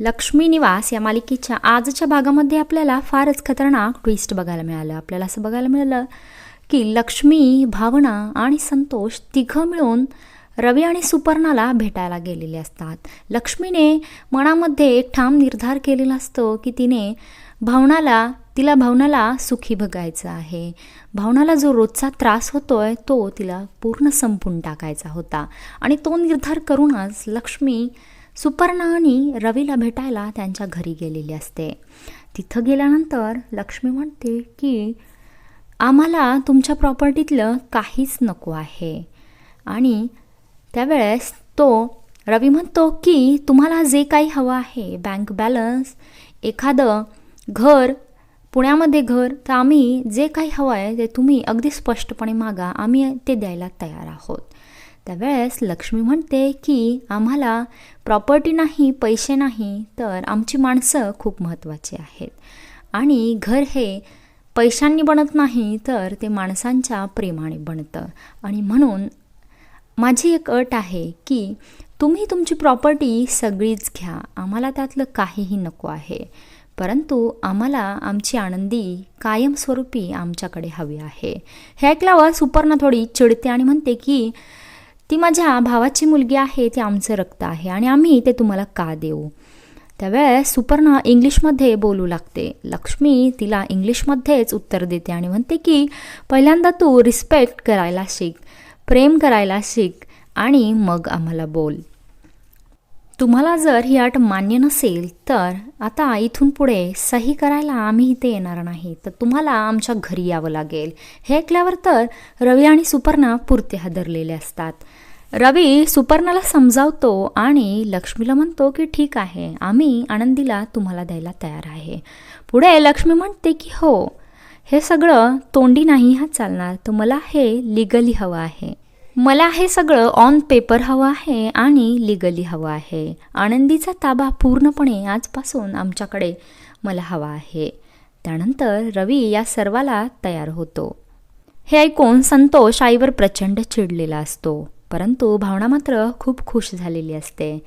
लक्ष्मी निवास या मालिकेच्या आजच्या भागामध्ये आपल्याला फारच खतरनाक ट्विस्ट बघायला मिळालं. आपल्याला असं बघायला मिळालं की लक्ष्मी भावना आणि संतोष तिघं मिळून रवी आणि सुपर्णाला भेटायला गेलेले असतात. लक्ष्मीने मनामध्ये एक ठाम निर्धार केलेला असतो की तिने भावनाला तिला भावनाला सुखी बघायचं आहे. भावनाला जो रोजचा त्रास होतोय तो तिला पूर्ण संपून टाकायचा होता. आणि तो निर्धार करूनच लक्ष्मी सुपर्णा आणि रवीला भेटायला त्यांच्या घरी गेलेली असते. तिथं गेल्यानंतर लक्ष्मी म्हणते की आम्हाला तुमच्या प्रॉपर्टीतलं काहीच नको आहे. आणि त्यावेळेस तो रवी म्हणतो की तुम्हाला जे काही हवं आहे बँक बॅलन्स एखादं घर पुण्यामध्ये घर तर आम्ही जे काही हवं आहे ते तुम्ही अगदी स्पष्टपणे मागा. आम्ही ते द्यायला तयार आहोत. त्यावेळेस लक्ष्मी म्हणते की आम्हाला प्रॉपर्टी नाही पैसे नाही तर आमची माणसं खूप महत्त्वाची आहेत. आणि घर हे पैशांनी बनत नाही तर ते माणसांच्या प्रेमाने बनतं. आणि म्हणून माझी एक अट आहे की तुम्ही तुमची प्रॉपर्टी सगळीच घ्या. आम्हाला त्यातलं काहीही नको आहे. परंतु आम्हाला आमची आनंदी कायमस्वरूपी आमच्याकडे हवी आहे. हे ऐकल्यावर सुपर्णा थोडी चिडते आणि म्हणते की ती माझ्या भावाची मुलगी आहे ती आमचं रक्त आहे आणि आम्ही ते तुम्हाला का देऊ? त्यावेळेस सुपर्णा इंग्लिशमध्ये बोलू लागते. लक्ष्मी तिला इंग्लिशमध्येच उत्तर देते आणि म्हणते की पहिल्यांदा तू रिस्पेक्ट करायला शिक प्रेम करायला शिक आणि मग आम्हाला बोल. तुम्हाला जर ही अट मान्य नसेल तर आता इथून पुढे सही करायला आम्ही इथे येणार नाही. तर तुम्हाला आमच्या घरी यावं लागेल. हे ऐकल्यावर तर रवी आणि सुपर्णा पुरते हादरलेले असतात. रवी सुपर्णाला समजावतो आणि लक्ष्मीला म्हणतो की ठीक आहे आम्ही आनंदीला तुम्हाला द्यायला तयार आहे. पुढे लक्ष्मी म्हणते की हो हे सगळं तोंडी नाही हा चालणार तर मला हे लिगली हवं आहे. मला हे सगळं ऑन पेपर हवं आहे आणि लिगली हवं आहे. आनंदीचा ताबा पूर्णपणे आजपासून आमच्याकडे मला हवा आहे. त्यानंतर रवी या सर्वाला तयार होतो. हे ऐकून संतोष आईवर प्रचंड चिडलेला असतो. परंतु भावना मात्र खूप खुश झालेली असते.